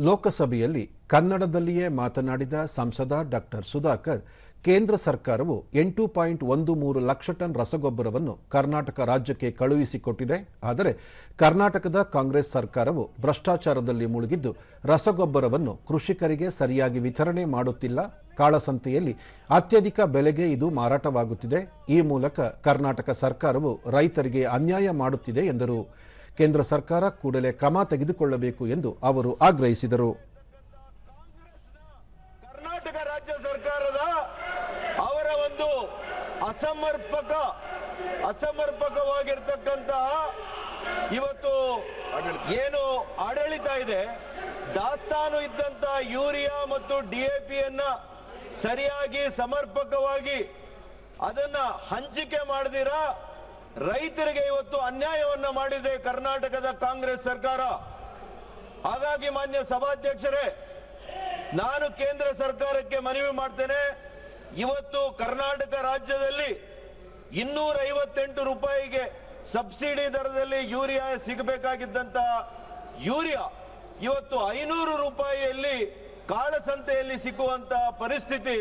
ಲೋಕಸಭೆಯಲ್ಲಿ ಕನ್ನಡದಲ್ಲಿಯೇ ಮಾತನಾಡಿದ ಸಂಸದ ಡಾಕ್ಟರ್ ಸುಧಾಕರ್, ಕೇಂದ್ರ ಸರ್ಕಾರವು ಎಂಟು ಪಾಯಿಂಟ್ ಒಂದು ಮೂರು ಲಕ್ಷ ಟನ್ ರಸಗೊಬ್ಬರವನ್ನು ಕರ್ನಾಟಕ ರಾಜ್ಯಕ್ಕೆ ಕಳುಹಿಸಿಕೊಟ್ಟಿದೆ. ಆದರೆ ಕರ್ನಾಟಕದ ಕಾಂಗ್ರೆಸ್ ಸರ್ಕಾರವು ಭ್ರಷ್ಟಾಚಾರದಲ್ಲಿ ಮುಳುಗಿದ್ದು ರಸಗೊಬ್ಬರವನ್ನು ಕೃಷಿಕರಿಗೆ ಸರಿಯಾಗಿ ವಿತರಣೆ ಮಾಡುತ್ತಿಲ್ಲ. ಕಾಳಸಂತೆಯಲ್ಲಿ ಅತ್ಯಧಿಕ ಬೆಲೆಗೆ ಇದು ಮಾರಾಟವಾಗುತ್ತಿದೆ. ಈ ಮೂಲಕ ಕರ್ನಾಟಕ ಸರ್ಕಾರವು ರೈತರಿಗೆ ಅನ್ಯಾಯ ಮಾಡುತ್ತಿದೆ ಎಂದರು. ಕೇಂದ್ರ ಸರ್ಕಾರ ಕೂಡಲೇ ಕ್ರಮ ತೆಗೆದುಕೊಳ್ಳಬೇಕು ಎಂದು ಅವರು ಆಗ್ರಹಿಸಿದರು. ಕರ್ನಾಟಕ ರಾಜ್ಯ ಸರ್ಕಾರದ ಅವರ ಒಂದು ಅಸಮರ್ಪಕ ಅಸಮರ್ಪಕವಾಗಿರ್ತಕ್ಕಂತಹ ಇವತ್ತು ಏನು ಆಡಳಿತ ಇದೆ, ದಾಸ್ತಾನು ಇದ್ದಂತ ಯೂರಿಯಾ ಮತ್ತು ಡಿಎಪಿಯನ್ನ ಸರಿಯಾಗಿ ಸಮರ್ಪಕವಾಗಿ ಅದನ್ನ ಹಂಚಿಕೆ ಮಾಡದಿರಾ? ರೈತರಿಗೆ ಇವತ್ತು ಅನ್ಯಾಯವನ್ನ ಮಾಡಿದೆ ಕರ್ನಾಟಕದ ಕಾಂಗ್ರೆಸ್ ಸರ್ಕಾರ. ಹಾಗಾಗಿ ಮಾನ್ಯ ಸಭಾಧ್ಯಕ್ಷರೇ, ನಾನು ಕೇಂದ್ರ ಸರ್ಕಾರಕ್ಕೆ ಮನವಿ ಮಾಡ್ತೇನೆ. ಇವತ್ತು ಕರ್ನಾಟಕ ರಾಜ್ಯದಲ್ಲಿ ಇನ್ನೂರ ಐವತ್ತೆಂಟು ರೂಪಾಯಿಗೆ ಸಬ್ಸಿಡಿ ದರದಲ್ಲಿ ಯೂರಿಯಾ ಸಿಗಬೇಕಾಗಿದ್ದಂತಹ ಯೂರಿಯಾ ಇವತ್ತು ಐನೂರು ರೂಪಾಯಿಯಲ್ಲಿ ಕಾಳಸಂತೆಯಲ್ಲಿ ಸಿಕ್ಕುವಂತಹ ಪರಿಸ್ಥಿತಿ